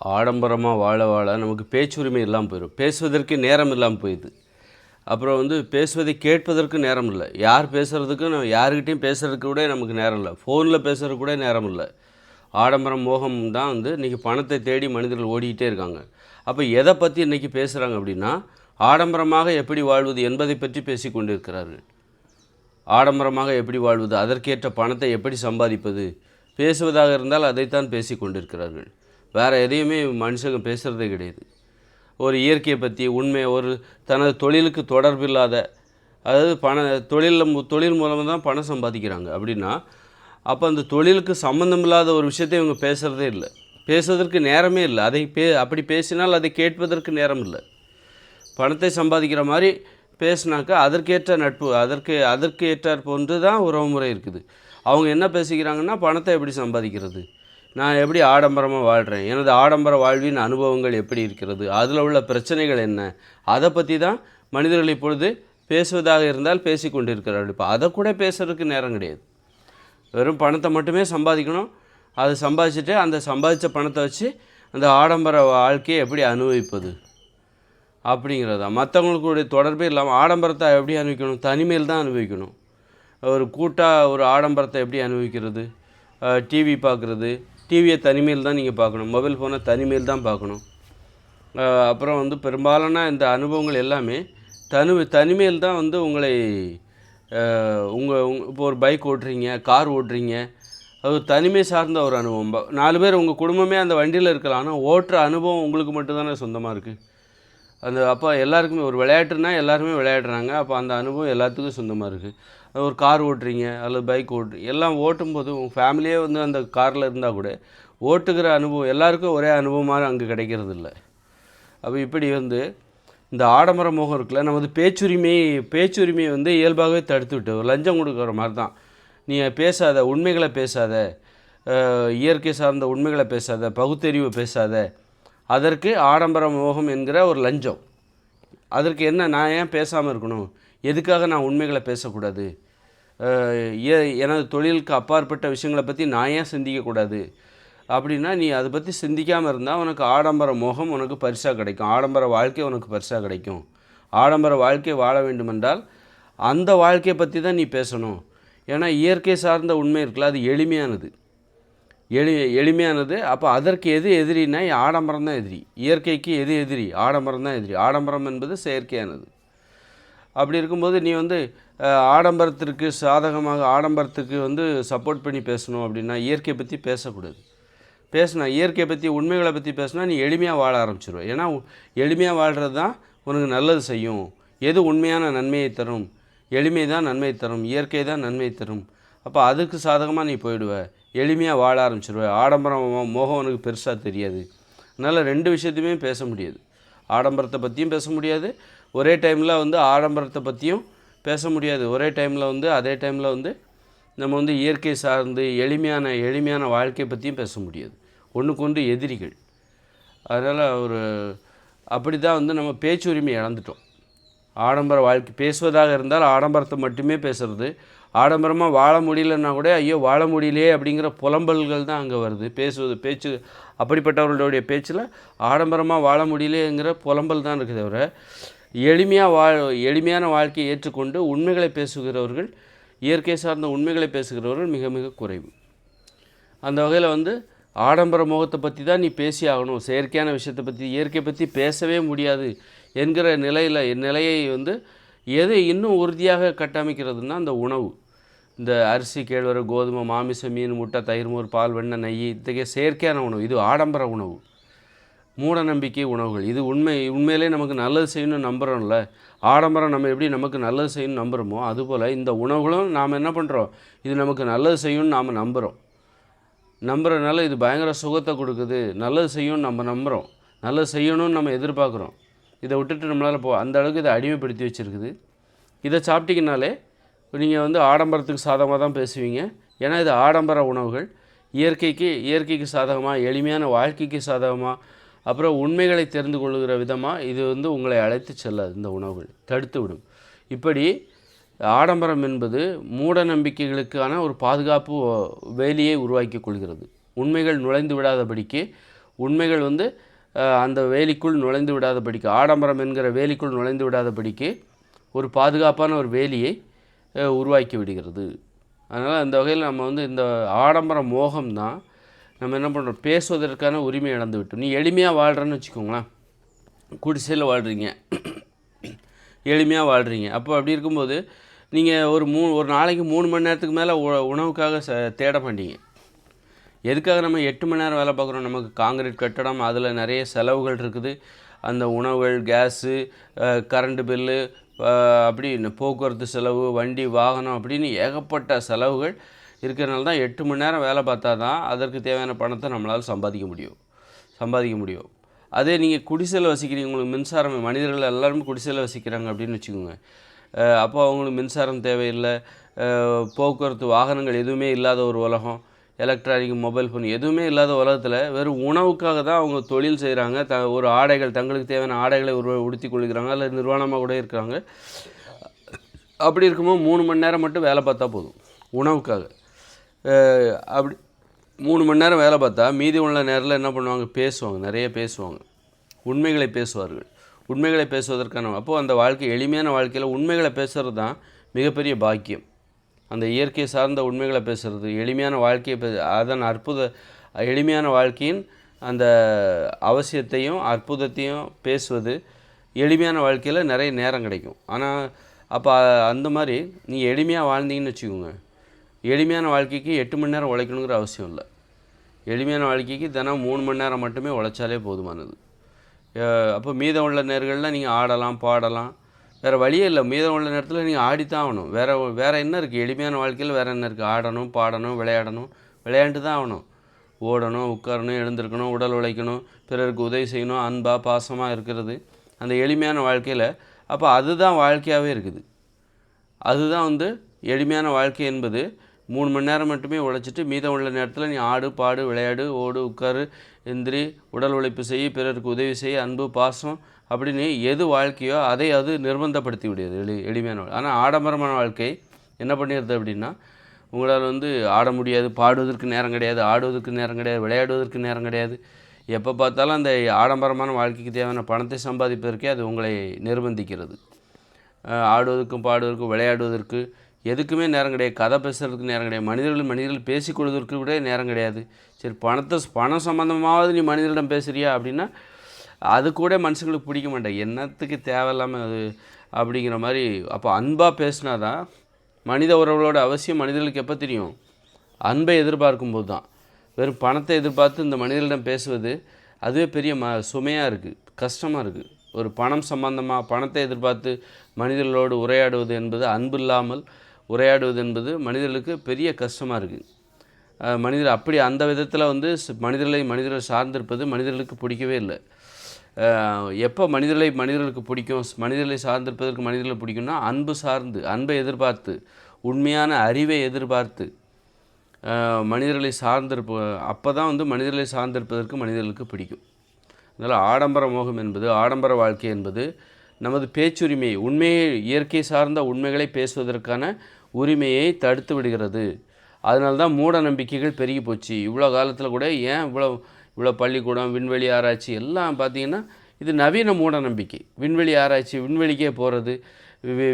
ஆடம்பரமாக வாழ வாழ நமக்கு பேச்சுரிமை இல்லாமல் போயிடும் பேசுவதற்கு நேரம் இல்லாமல் போயிடுது அப்புறம் வந்து பேசுவதை கேட்பதற்கு நேரம் இல்லை. யார் பேசுகிறதுக்கு நம்ம யாருக்கிட்டையும் பேசுகிறதுக்கு கூட நமக்கு நேரம் இல்லை. ஃபோனில் பேசுகிறதுக்கு கூட நேரம் இல்லை. ஆடம்பரம் மோகம் தான் வந்து இன்றைக்கி பணத்தை தேடி மனிதர்கள் ஓடிக்கிட்டே இருக்காங்க. அப்போ எதை பற்றி இன்றைக்கி பேசுகிறாங்க அப்படின்னா ஆடம்பரமாக எப்படி வாழ்வது என்பதை பற்றி பேசி கொண்டிருக்கிறார்கள். ஆடம்பரமாக எப்படி வாழ்வது அதற்கேற்ற பணத்தை எப்படி சம்பாதிப்பது பேசுவதாக இருந்தால் அதைத்தான் பேசி கொண்டிருக்கிறார்கள். வேறு எதையுமே மனுஷங்க பேசுகிறதே கிடையாது. ஒரு இயற்கையை பற்றி உண்மை ஒரு தனது தொழிலுக்கு தொடர்பில்லாத அதாவது பண தொழிலில் தொழில் மூலமாக தான் பணம் சம்பாதிக்கிறாங்க. அப்படின்னா அப்போ அந்த தொழிலுக்கு சம்மந்தமில்லாத ஒரு விஷயத்தை இவங்க பேசுகிறதே இல்லை. பேசுவதற்கு நேரமே இல்லை. அதை பே அப்படி பேசினால் அதை கேட்பதற்கு நேரம் இல்லை. பணத்தை சம்பாதிக்கிற மாதிரி பேசினாக்கா அதற்கேற்ற நட்பு அதற்கு அதற்கு ஏற்றாற் போன்று தான் உறவுமுறை இருக்குது. அவங்க என்ன பேசிக்கிறாங்கன்னா பணத்தை எப்படி சம்பாதிக்கிறது? நான் எப்படி ஆடம்பரமாக வாழ்கிறேன் எனது ஆடம்பர வாழ்வின் அனுபவங்கள் எப்படி இருக்கிறது? அதில் உள்ள பிரச்சனைகள் என்ன? அதை பற்றி தான் மனிதர்கள் இப்பொழுது பேசுவதாக இருந்தால் பேசி கொண்டிருக்கிறார்கள். இப்போ அதை கூட பேசுகிறதுக்கு நேரம் கிடையாது. வெறும் பணத்தை மட்டுமே சம்பாதிக்கணும். அதை சம்பாதிச்சுட்டு அந்த சம்பாதிச்ச பணத்தை வச்சு அந்த ஆடம்பர வாழ்க்கையை எப்படி அனுபவிப்பது? அப்படிங்கிறது. தான் மற்றவங்களுக்குடைய தொடர்பே இல்லாமல் ஆடம்பரத்தை எப்படி அனுபவிக்கணும்? தனிமையில் தான் அனுபவிக்கணும். ஒரு கூட்டாக ஒரு ஆடம்பரத்தை எப்படி அனுபவிக்கிறது? டிவி பார்க்குறது டிவியை தனிமையில் தான் நீங்கள் பார்க்கணும். மொபைல் ஃபோனை தனிமையில் தான் பார்க்கணும். அப்புறம் வந்து பெரும்பாலான இந்த அனுபவங்கள் எல்லாமே தனி தனிமையில் தான் வந்து உங்களை உங்கள் இப்போ ஒரு பைக் ஓட்டுறீங்க கார் ஓட்டுறீங்க. அது தனிமை சார்ந்த ஒரு அனுபவம். நாலு பேர் உங்கள் குடும்பமே அந்த வண்டியில் இருக்கலாம். ஆனால் ஓட்டுற அனுபவம் உங்களுக்கு மட்டும்தானே சொந்தமாக இருக்குது அந்த அப்போ எல்லாருக்குமே ஒரு விளையாட்டுனா எல்லாருமே விளையாடுறாங்க. அப்போ அந்த அனுபவம் எல்லாத்துக்கும் சொந்தமாக இருக்குது ஒரு கார் ஓட்டுறீங்க அல்லது பைக் ஓட்டு எல்லாம் ஓட்டும்போது உங்கள் ஃபேமிலியே வந்து அந்த காரில் இருந்தால் கூட ஓட்டுகிற அனுபவம் எல்லாருக்கும் ஒரே அனுபவமாக அங்கே கிடைக்கிறது இல்லை. அப்போ இப்படி வந்து இந்த ஆடம்பர மோகம் இருக்குல்ல நமது பேச்சுரிமை பேச்சுரிமையை வந்து இயல்பாகவே தடுத்து விட்டு லஞ்சம் கொடுக்குற மாதிரி தான் நீ பேசாத உண்மைகளை பேசாத இயற்கை சார்ந்த உண்மைகளை பேசாத பகுத்தறிவு பேசாத அதற்கு ஆடம்பர மோகம் என்கிற ஒரு லஞ்சம். அதற்கு என்ன நான் ஏன் பேசாமல் இருக்கணும்? எதுக்காக நான் உண்மைகளை பேசக்கூடாது? ஏ- எனது தொழிலுக்கு அப்பாற்பட்ட விஷயங்களை பற்றி நான் ஏன் சிந்திக்கக்கூடாது அப்படின்னா நீ அதை பற்றி சிந்திக்காமல் இருந்தால் உனக்கு ஆடம்பர மோகம் உனக்கு பரிசாக கிடைக்கும். ஆடம்பர வாழ்க்கை உனக்கு பரிசாக கிடைக்கும். ஆடம்பர வாழ்க்கை வாழ வேண்டுமென்றால் அந்த வாழ்க்கையை பற்றி தான் நீ பேசணும். ஏன்னா இயற்கை சார்ந்த உண்மை இருக்குல்ல அது எளிமையானது. எளி எளிமையானது. அப்போ அதற்கு எது எதிரினா ஆடம்பரம் தான் எதிரி. இயற்கைக்கு எது எதிரி? ஆடம்பரம் தான் எதிரி. ஆடம்பரம் என்பது செயற்கையானது. அப்படி இருக்கும்போது நீ வந்து ஆடம்பரத்திற்கு சாதகமாக ஆடம்பரத்துக்கு வந்து சப்போர்ட் பண்ணி பேசணும் அப்படின்னா இயற்கையை பற்றி பேசக்கூடாது. பேசினா இயற்கையை பற்றி உண்மைகளை பற்றி பேசினா நீ எளிமையாக வாழ ஆரம்பிச்சிருவ. ஏன்னா எளிமையாக வாழ்கிறது தான் உனக்கு நல்லது செய்யும். எது உண்மையான நன்மையை தரும்? எளிமை தான் நன்மை தரும். இயற்கை தான் நன்மை தரும். அப்போ அதுக்கு சாதகமாக நீ போயிடுவ. எளிமையாக வாழ ஆரம்பிச்சிருவ. ஆடம்பரம் மோகம் பெருசாக தெரியாது. அதனால் ரெண்டு விஷயத்தையுமே பேச முடியாது. ஆடம்பரத்தை பற்றியும் பேச முடியாது. ஒரே டைமில் வந்து ஆடம்பரத்தை பற்றியும் பேச முடியாது. ஒரே டைமில் வந்து அதே டைமில் வந்து நம்ம வந்து இயற்கை சார்ந்து எளிமையான எளிமையான வாழ்க்கையை பற்றியும் பேச முடியாது. ஒன்றுக்கொன்று எதிரிகள். அதனால் ஒரு அப்படி தான் வந்து நம்ம பேச்சுரிமை இழந்துட்டோம். ஆடம்பர வாழ்க்கை. பேசுவதாக இருந்தால் ஆடம்பரத்தை மட்டுமே பேசுறது. ஆடம்பரமாக வாழ முடியலன்னா கூட ஐயோ வாழ முடியலையே அப்படிங்கிற புலம்பல்கள் தான் அங்கே வருது. பேசுவது பேச்சு அப்படிப்பட்டவர்களுடைய பேச்சில் ஆடம்பரமாக வாழ முடியலையேங்கிற புலம்பல் தான் இருக்குது தவிர எளிமையாக வா எளிமையான வாழ்க்கையை ஏற்றுக்கொண்டு உண்மைகளை பேசுகிறவர்கள் இயற்கை சார்ந்த உண்மைகளை பேசுகிறவர்கள் மிக மிக குறைவு. அந்த வகையில் வந்து ஆடம்பர முகத்தை பற்றி தான் நீ பேசி ஆகணும் செயற்கையான விஷயத்தை பற்றி இயற்கை பற்றி பேசவே முடியாது. என்கிற நிலையில் நிலையை வந்து எதை இன்னும் உறுதியாக கட்டமைக்கிறதுனா அந்த உணவு. இந்த அரிசி கேழ்வரை கோதுமை மாமிசம் மீன் முட்டை தயிர் மோர் பால் வெண்ணெய் நெய் இத்தகைய செயற்கையான உணவு. இது ஆடம்பர உணவு. மூட நம்பிக்கை உணவுகள். இது உண்மை உண்மையிலே நமக்கு நல்லது செய்யணும்னு நம்புகிறோம்ல ஆடம்பரம் நம்ம எப்படி நமக்கு நல்லது செய்யணும்னு நம்புகிறோமோ அதுபோல் இந்த உணவுகளும் நாம் என்ன பண்ணுறோம் இது நமக்கு நல்லது செய்யும்னு நாம் நம்புகிறோம் நம்புகிறனால இது பயங்கர சுகத்தை கொடுக்குது. நல்லது செய்யும்னு நம்ம நம்புகிறோம் நல்லது செய்யணும்னு நம்ம எதிர்பார்க்குறோம். இதை விட்டுட்டு நம்மளால் போ அந்த அளவுக்கு இதை அடிமைப்படுத்தி வச்சுருக்குது. இதை சாப்பிட்டீங்கனாலே நீங்கள் வந்து ஆடம்பரத்துக்கு சாதகமாக தான் பேசுவீங்க. ஏன்னா இது ஆடம்பர உணவுகள். இயற்கைக்கு இயற்கைக்கு சாதகமாக எளிமையான வாழ்க்கைக்கு சாதகமாக அப்புறம் உண்மைகளை தெரிந்து கொள்கிற விதமாக இது வந்து உங்களை அழைத்து செல்லாது இந்த உணவுகள். தடுத்து விடும். இப்படி ஆடம்பரம் என்பது மூட நம்பிக்கைகளுக்கான ஒரு பாதுகாப்பு வேலியை உருவாக்கி கொள்கிறது. உண்மைகள் நுழைந்து விடாதபடிக்கு உண்மைகள் வந்து அந்த வேலிக்குள் நுழைந்து விடாதபடிக்கு ஆடம்பரம் என்கிற வேலிக்குள் நுழைந்து விடாதபடிக்கு ஒரு பாதுகாப்பான ஒரு வேலியை உருவாக்கி விடுகிறது. அதனால் அந்த வகையில் நம்ம வந்து இந்த ஆடம்பர மோகம் தான் நம்ம என்ன பண்ணுறோம் பேசுவதற்கான உரிமை இழந்து விட்டோம். நீ எளிமையாக வாழ்கிறன்னு வச்சுக்கோங்களேன். குடிசையில் வாழ்கிறீங்க எளிமையாக வாழ்கிறீங்க அப்போ அப்படி இருக்கும்போது நீங்கள் ஒரு மூணு ஒரு நாளைக்கு மூணு மணி நேரத்துக்கு மேலே உணவுக்காக ச தேட மாட்டீங்க. எதுக்காக நம்ம எட்டு மணி நேரம் வேலை பார்க்குறோம்? நமக்கு காங்கிரீட் கட்டடம் அதில் நிறைய செலவுகள் இருக்குது. அந்த உணவுகள் கேஸு கரண்ட்டு பில்லு அப்படி இந்த போக்குவரத்து செலவு வண்டி வாகனம் அப்படின்னு ஏகப்பட்ட செலவுகள் இருக்கிறனால தான் எட்டு மணி நேரம் வேலை பார்த்தா தான் அதற்கு தேவையான பணத்தை நம்மளால் சம்பாதிக்க முடியும். சம்பாதிக்க முடியும். அதே நீங்கள் குடிசையில் வசிக்கிறீங்க உங்களுக்கு மின்சாரம் மனிதர்கள் எல்லாருமே குடிசையில் வசிக்கிறாங்க அப்படின்னு வச்சுக்கோங்க. அப்போ அவங்களுக்கு மின்சாரம் தேவையில்லை. போக்குவரத்து வாகனங்கள் எதுவுமே இல்லாத ஒரு உலகம். எலக்ட்ரானிக் மொபைல் ஃபோன் எதுவுமே இல்லாத உலகத்தில் வெறும் உணவுக்காக தான் அவங்க தொழில் செய்கிறாங்க த ஒரு ஆடைகள் தங்களுக்கு தேவையான ஆடைகளை உரு உடுத்தி கொள்கிறாங்க. அல்லது நிர்வாணமாக கூட இருக்கிறாங்க. அப்படி இருக்கும்போது மூணு மணி நேரம் மட்டும் வேலை பார்த்தா போதும். உணவுக்காக. அப்படி மூணு மணி நேரம் வேலை பார்த்தா மீதி உள்ள நேரத்தில் என்ன பண்ணுவாங்க? பேசுவாங்க. நிறைய பேசுவாங்க. உண்மைகளை பேசுவார்கள். உண்மைகளை பேசுவதற்கான அப்போது அந்த வாழ்க்கை எளிமையான வாழ்க்கையில் உண்மைகளை பேசுகிறது தான் மிகப்பெரிய பாக்கியம். அந்த இயற்கை சார்ந்த உண்மைகளை பேசுகிறது எளிமையான வாழ்க்கையை பே அதன் அற்புத எளிமையான வாழ்க்கையின் அந்த அவசியத்தையும் அற்புதத்தையும் பேசுவது எளிமையான வாழ்க்கையில் நிறைய நேரம் கிடைக்கும். ஆனால் அப்போ அந்த மாதிரி நீ எளிமையாக வாழ்ந்தீங்கன்னு வச்சுக்கோங்க. எளிமையான வாழ்க்கைக்கு எட்டு மணி நேரம் உழைக்கணுங்கிற அவசியம் இல்லை. எளிமையான வாழ்க்கைக்கு தினம் மூணு மணி நேரம் மட்டுமே உழைச்சாலே போதுமானது. அப்போ மீதம் உள்ள நேர்களில் நீங்கள் ஆடலாம் பாடலாம். வேறு வழியே இல்லை. மீதம் உள்ள நேரத்தில் நீங்கள் ஆடித்தான் ஆகணும். வேறு வேறு என்ன இருக்குது எளிமையான வாழ்க்கையில் வேறு என்ன இருக்குது ஆடணும் பாடணும் விளையாடணும் விளையாண்டு தான் ஆகணும். ஓடணும் உட்காரணும் எழுந்திருக்கணும் உடல் உழைக்கணும் பிறருக்கு உதவி செய்யணும் அன்பாக பாசமாக இருக்கிறது. அந்த எளிமையான வாழ்க்கையில் அப்போ அதுதான் வாழ்க்கையாகவே இருக்குது. அதுதான் வந்து எளிமையான வாழ்க்கை என்பது மூணு மணி நேரம் மட்டுமே உழைச்சிட்டு மீதம் உள்ள நேரத்தில் நீ ஆடு பாடு விளையாடு ஓடு உட்காரு எந்திரி உடல் உழைப்பு செய்ய பிறருக்கு உதவி செய்ய அன்பு பாசம் அப்படின்னு எது வாழ்க்கையோ அதை அது நிர்பந்தப்படுத்தி விடுது எளி எளிமையான ஆனால் ஆடம்பரமான வாழ்க்கை என்ன பண்ணிடுது அப்படின்னா உங்களால் வந்து ஆட முடியாது பாடுவதற்கு நேரம் கிடையாது ஆடுவதற்கு நேரம் கிடையாது விளையாடுவதற்கு நேரம் கிடையாது. எப்போ பார்த்தாலும் அந்த ஆடம்பரமான வாழ்க்கைக்கு தேவையான பணத்தை சம்பாதிப்பதற்கே அது உங்களை நிர்பந்திக்கிறது. ஆடுவதற்கும் பாடுவதற்கும் விளையாடுவதற்கு எதுக்குமே நேரம் கிடையாது. கதை பேசுகிறதுக்கு நேரம் கிடையாது. மனிதர்கள் மனிதர்கள் பேசிக்கொள்வதற்கு கூட நேரம் கிடையாது. சரி பணத்தை பணம் சம்மந்தமாவது நீ மனிதர்களிடம் பேசுகிறியா அப்படின்னா அது கூட மனுஷங்களுக்கு பிடிக்க மாட்டேன். என்னத்துக்கு தேவையில்லாமல் அது அப்படிங்கிற மாதிரி அப்போ அன்பாக பேசினா தான் மனித உறவுகளோட அவசியம் மனிதர்களுக்கு எப்போ தெரியும்? அன்பை எதிர்பார்க்கும் போது தான். வெறும் பணத்தை எதிர்பார்த்து இந்த மனிதர்களிடம் பேசுவது அதுவே பெரிய ம சுமையாக இருக்குது கஷ்டமாக இருக்குது ஒரு பணம் சம்பந்தமாக பணத்தை எதிர்பார்த்து மனிதர்களோடு உரையாடுவது என்பது அன்பு இல்லாமல் உரையாடுவது என்பது மனிதர்களுக்கு பெரிய கஷ்டமாக இருக்குது மனிதர் அப்படி அந்த விதத்தில் வந்து மனிதர்களை மனிதர்கள் சார்ந்திருப்பது மனிதர்களுக்கு பிடிக்கவே இல்லை. எப்போ மனிதர்களை மனிதர்களுக்கு பிடிக்கும்? மனிதர்களை சார்ந்திருப்பதற்கு மனிதர்களை பிடிக்கும்னா அன்பு சார்ந்து அன்பை எதிர்பார்த்து உண்மையான அறிவை எதிர்பார்த்து மனிதர்களை சார்ந்திருப்ப அப்போ தான் வந்து மனிதர்களை சார்ந்திருப்பதற்கு மனிதர்களுக்கு பிடிக்கும். அதனால் ஆடம்பர மோகம் என்பது ஆடம்பர வாழ்க்கை என்பது நமது பேச்சுரிமையை உண்மையை இயற்கை சார்ந்த உண்மைகளை பேசுவதற்கான உரிமையை தடுத்து விடுகிறது. அதனால தான் மூட நம்பிக்கைகள் பெருகி போச்சு. இவ்வளோ காலத்தில் கூட ஏன் இவ்வளோ இவ்வளோ பள்ளிக்கூடம் விண்வெளி ஆராய்ச்சி எல்லாம் பார்த்தீங்கன்னா இது நவீன மூட நம்பிக்கை. விண்வெளி ஆராய்ச்சி விண்வெளிக்கே போகிறது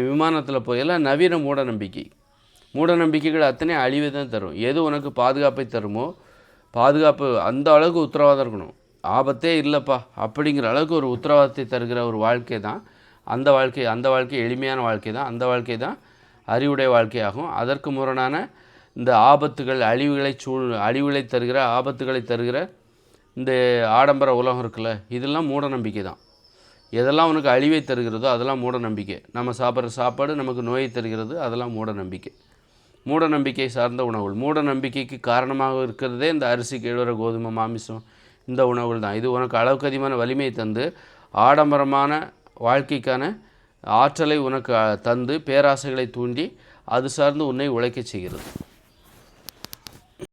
விமானத்தில் போய் எல்லாம் நவீன மூட நம்பிக்கை. மூட நம்பிக்கைகள் அத்தனை அழிவை தான் தரும். எது உனக்கு பாதுகாப்பை தருமோ பாதுகாப்பு அந்த அளவுக்கு உத்தரவாதம் இருக்கணும். ஆபத்தே இல்லைப்பா. அப்படிங்கிற அளவுக்கு ஒரு உத்தரவாதத்தை தருகிற ஒரு வாழ்க்கை தான் அந்த வாழ்க்கை அந்த வாழ்க்கை எளிமையான வாழ்க்கை தான் அந்த வாழ்க்கை தான் அறிவுடைய வாழ்க்கையாகும். அதற்கு முரணான இந்த ஆபத்துகள் அழிவுகளை சூழ் அழிவுகளை தருகிற ஆபத்துகளை தருகிற இந்த ஆடம்பர உலகம் இருக்குல்ல இதெல்லாம் மூட நம்பிக்கை தான். எதெல்லாம் உனக்கு அழிவை தருகிறதோ அதெல்லாம் மூட நம்பிக்கை. நம்ம சாப்பிட்ற சாப்பாடு நமக்கு நோயை தருகிறது அதெல்லாம் மூட நம்பிக்கை. மூட நம்பிக்கை சார்ந்த உணவுகள். மூட நம்பிக்கைக்கு காரணமாக இருக்கிறதே இந்த அரிசி கேழ்வர கோதுமை மாமிசம் இந்த உணவுகள் தான். இது உனக்கு அளவுக்கு அதிகமான வலிமையை தந்து ஆடம்பரமான வாழ்க்கைக்கான ஆற்றலை உனக்கு தந்து பேராசைகளை தூண்டி அது சார்ந்து உன்னை உழைக்கச் செய்கிறது.